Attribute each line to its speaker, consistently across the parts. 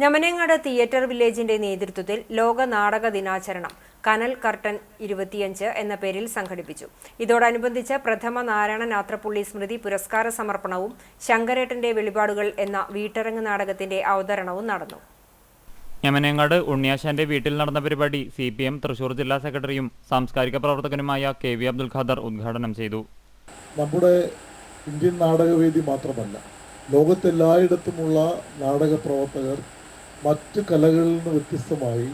Speaker 1: ഞമനേങ്ങാട് theatre വില്ലേജിന്റെ നേതൃത്വത്തിൽ ലോക നാടക ദിനാചരണം കനൽ കർട്ടൻ ഇരുപത്തിയഞ്ച് എന്ന പേരിൽ സംഘടിപ്പിച്ചു. ഇതോടനുബന്ധിച്ച് പ്രഥമ നാരായണ നാത്രപ്പുള്ളി സ്മൃതി പുരസ്കാര സമർപ്പണവും ശങ്കരേട്ടന്റെ വെളിപാടുകൾ എന്ന വീട്ടിറങ്ങ് നാടകത്തിന്റെ അവതരണവും നടന്നു.
Speaker 2: ഞമനങ്ങാട് ഉണ്ണിയാശാന്റെ വീട്ടിൽ നടന്ന പരിപാടി സി പി എം തൃശൂർ ജില്ലാ സെക്രട്ടറിയും സാംസ്കാരിക പ്രവർത്തകനുമായ കെ വി അബ്ദുൽ ഖാദർ ഉദ്ഘാടനം ചെയ്തു.
Speaker 3: നമ്മുടെ ഇന്ത്യൻ നാടകവേദി മാത്രമല്ല ലോകത്തെല്ലായിടത്തുമുള്ള നാടക പ്രവർത്തകർ മറ്റ് കലകളിൽ നിന്ന് വ്യത്യസ്തമായി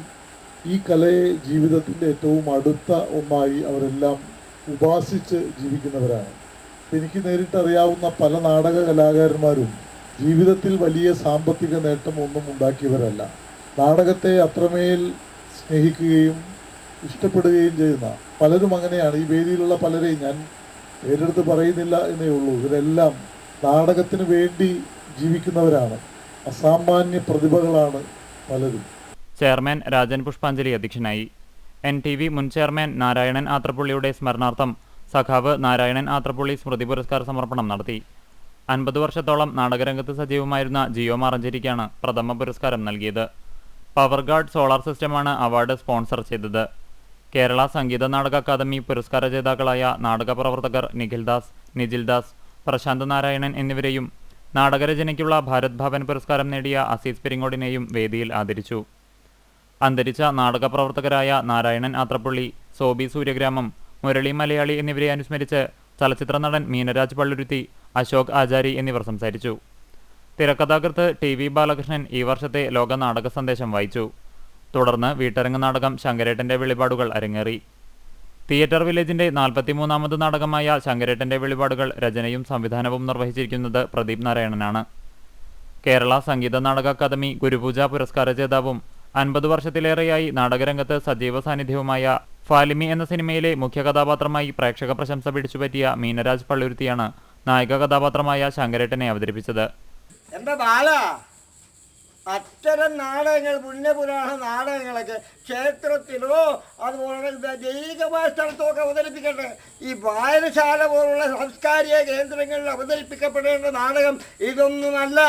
Speaker 3: ഈ കലയെ ജീവിതത്തിന്റെ ഏറ്റവും അടുത്ത ഒന്നായി അവരെല്ലാം ഉപാസിച്ച് ജീവിക്കുന്നവരാണ്. എനിക്ക് നേരിട്ടറിയാവുന്ന പല നാടക കലാകാരന്മാരും ജീവിതത്തിൽ വലിയ സാമ്പത്തിക നേട്ടം ഒന്നും ഉണ്ടാക്കിയവരല്ല. നാടകത്തെ അത്രമേൽ സ്നേഹിക്കുകയും ഇഷ്ടപ്പെടുകയും ചെയ്യുന്ന പലരും അങ്ങനെയാണ്. ഈ വേദിയിലുള്ള പലരെയും ഞാൻ പേരെടുത്ത് പറയുന്നില്ല എന്നേ ഉള്ളൂ. ഇവരെല്ലാം നാടകത്തിന് വേണ്ടി ജീവിക്കുന്നവരാണ്. അസാമാന്യ പ്രതിഭകളാണ് പലരും.
Speaker 2: ചെയർമാൻ രാജൻ പുഷ്പാഞ്ജലി അധ്യക്ഷനായി. എൻ ടി വി മുൻ ചെയർമാൻ നാരായണൻ ആത്രപ്പുള്ളിയുടെ സ്മരണാർത്ഥം സഖാവ് നാരായണൻ ആത്രപ്പുള്ളി സ്മൃതി പുരസ്കാര സമർപ്പണം നടത്തി. അൻപത് വർഷത്തോളം നാടകരംഗത്ത് സജീവമായിരുന്ന ജിയോ മാറഞ്ചേരിക്കാണ് പ്രഥമ പുരസ്കാരം നൽകിയത്. പവർ ഗാർഡ് സോളാർ സിസ്റ്റമാണ് അവാർഡ് സ്പോൺസർ ചെയ്തത്. കേരള സംഗീത നാടക അക്കാദമി പുരസ്കാര ജേതാക്കളായ നാടക പ്രവർത്തകർ നിഖിൽദാസ് നിജിൽദാസ് പ്രശാന്ത് നാരായണൻ എന്നിവരെയും നാടകരചനയ്ക്കുള്ള ഭാരത് ഭവൻ പുരസ്കാരം നേടിയ അസീസ് പെരിങ്ങോടിനെയും വേദിയിൽ ആദരിച്ചു. അന്തരിച്ച നാടക പ്രവർത്തകരായ നാരായണൻ ആത്രപ്പള്ളി സോബി സൂര്യഗ്രാമം മുരളി മലയാളി എന്നിവരെ അനുസ്മരിച്ച് ചലച്ചിത്ര നടൻ മീനരാജ് പള്ളുരുത്തി അശോക് ആചാരി എന്നിവർ സംസാരിച്ചു. തിരക്കഥാകൃത്ത് ടി വി ബാലകൃഷ്ണൻ ഈ വർഷത്തെ ലോക നാടക സന്ദേശം വായിച്ചു. തുടർന്ന് വീട്ടരങ്ങ് നാടകം ശങ്കരേട്ടന്റെ വെളിപാടുകൾ അരങ്ങേറി. തിയേറ്റർ വില്ലേജിന്റെ നാൽപ്പത്തിമൂന്നാമത് നാടകമായ ശങ്കരേട്ടന്റെ വെളിപാടുകൾ രചനയും സംവിധാനവും നിർവഹിച്ചിരിക്കുന്നത് പ്രദീപ് നാരായണനാണ്. കേരള സംഗീത നാടക അക്കാദമി ഗുരുപൂജ പുരസ്കാര ജേതാവും അൻപത് വർഷത്തിലേറെയായി നാടകരംഗത്ത് സജീവ സാന്നിധ്യവുമായ ഫാലിമി എന്ന സിനിമയിലെ മുഖ്യ കഥാപാത്രമായി പ്രേക്ഷക പ്രശംസ പിടിച്ചുപറ്റിയ മീനരാജ് പള്ളുരുത്തിയാണ് നായിക കഥാപാത്രമായ ശങ്കരേട്ടനെ അവതരിപ്പിച്ചത്.
Speaker 4: എന്താ ബാല? അത്തരം നാടകങ്ങൾ പുണ്യപുരാണ നാടകങ്ങളൊക്കെ ക്ഷേത്രത്തിലോ അതുപോലെ ദൈവികമായ സ്ഥലത്തോ ഒക്കെ അവതരിപ്പിക്കട്ടെ ഈ വായനശാല പോലുള്ള സാംസ്കാരിക കേന്ദ്രങ്ങളിൽ അവതരിപ്പിക്കപ്പെടേണ്ട നാടകം ഇതൊന്നുമല്ല.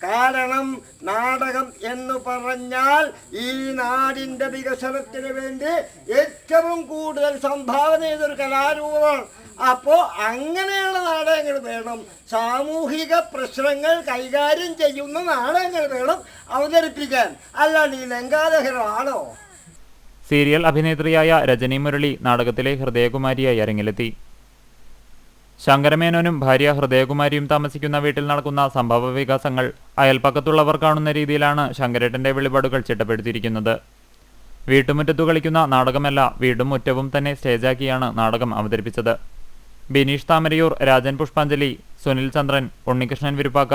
Speaker 4: കാരണം നാടകം എന്ന് പറഞ്ഞാൽ ഈ നാടിന്റെ വികസനത്തിന് വേണ്ടി ഏറ്റവും കൂടുതൽ സംഭാവന ചെയ്തൊരു കലാരൂപമാണ് അപ്പോൾ അങ്ങനെയുള്ള നാടകങ്ങൾ വേണം. സാമൂഹിക പ്രശ്നങ്ങൾ കൈകാര്യം ചെയ്യുന്ന നാടകങ്ങൾ വേണം അവതരിപ്പിക്കാൻ. അല്ലാണ്ട് ഈ ലങ്കാദഹരാണോ
Speaker 2: സീരിയൽ അഭിനേത്രിയായ രജനി മുരളി നാടകത്തിലെ ഹൃദയകുമാരിയായി അരങ്ങിലെത്തി. ശങ്കരമേനോനും ഭാര്യ ഹൃദയകുമാരിയും താമസിക്കുന്ന വീട്ടിൽ നടക്കുന്ന സംഭവ വികാസങ്ങൾ അയൽപ്പക്കത്തുള്ളവർ കാണുന്ന രീതിയിലാണ് ശങ്കരേട്ടന്റെ വെളിപാടുകൾ ചിട്ടപ്പെടുത്തിയിരിക്കുന്നത്. വീട്ടുമുറ്റത്തു കളിക്കുന്ന നാടകമല്ല വീടും മുറ്റവും തന്നെ സ്റ്റേജാക്കിയാണ് നാടകം അവതരിപ്പിച്ചത്. Bineesh Thamarayoor Rajan Pushpanjali Sunil Chandran Unnikrishnan Viruppakka.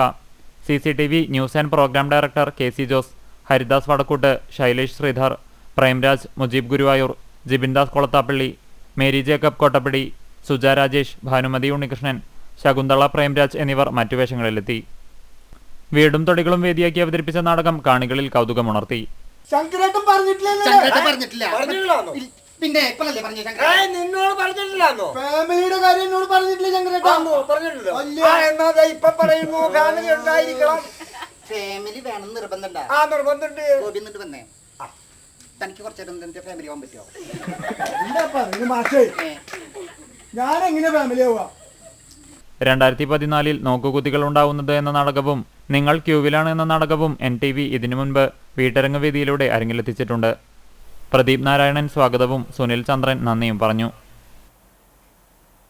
Speaker 2: C C T V news and programme director K C Jose. Haridas Vadakkoot Shailesh Sreedhar Premraj Mujeeb Guruvayoor Jibindas Kolathappally Mary Jacob Kottappadi Suja Rajesh Bhanumathi Unnikrishnan Shakuntala Premraj എന്നിവർ മറ്റു വേഷങ്ങളിലെത്തി. വീടും തൊടികളും വേദിയാക്കി അവതരിപ്പിച്ച നാടകം കാണികളിൽ കൗതുകമുണർത്തി.
Speaker 4: ശങ്കരേട്ടൻ
Speaker 5: പറഞ്ഞിട്ടില്ല. പിന്നെ ഇപ്പഴല്ലേ പറഞ്ഞു
Speaker 4: നിന്നോട് പറഞ്ഞിട്ടില്ലാന്നോ?
Speaker 5: ഫാമിലിയുടെ കാര്യം എന്നോട് പറഞ്ഞിട്ടില്ല
Speaker 4: ആ എന്നാ ദേ ഇപ്പൊ പറയുന്നു ഫാമിലി ഉണ്ടായിരിക്കണം.
Speaker 5: ഫാമിലി വേണം നിർബന്ധമുണ്ട?
Speaker 4: ആ നിർബന്ധമുണ്ട്.
Speaker 5: ഗോപി എന്നിട്ട് വന്നേ. തനിക്ക് കുറച്ചേരം എന്റെ ഫാമിലി ആവാൻ പറ്റുമോ?
Speaker 6: എന്താ മാഷേ? ഞാൻ എങ്ങനെ ഫാമിലി ആവുക?
Speaker 2: രണ്ടായിരത്തി പതിനാലിൽ നോക്കുകുത്തികൾ ഉണ്ടാവുന്നത് എന്ന നാടകവും നിങ്ങൾ ക്യൂവിലാണ് എന്ന നാടകവും എൻ ടി വി ഇതിനു മുൻപ് വീട്ടരങ്ങ് വേദിയിലൂടെ അരങ്ങിലെത്തിച്ചിട്ടുണ്ട്. പ്രദീപ് നാരായണൻ സ്വാഗതവും സുനിൽ ചന്ദ്രൻ നന്ദിയും പറഞ്ഞു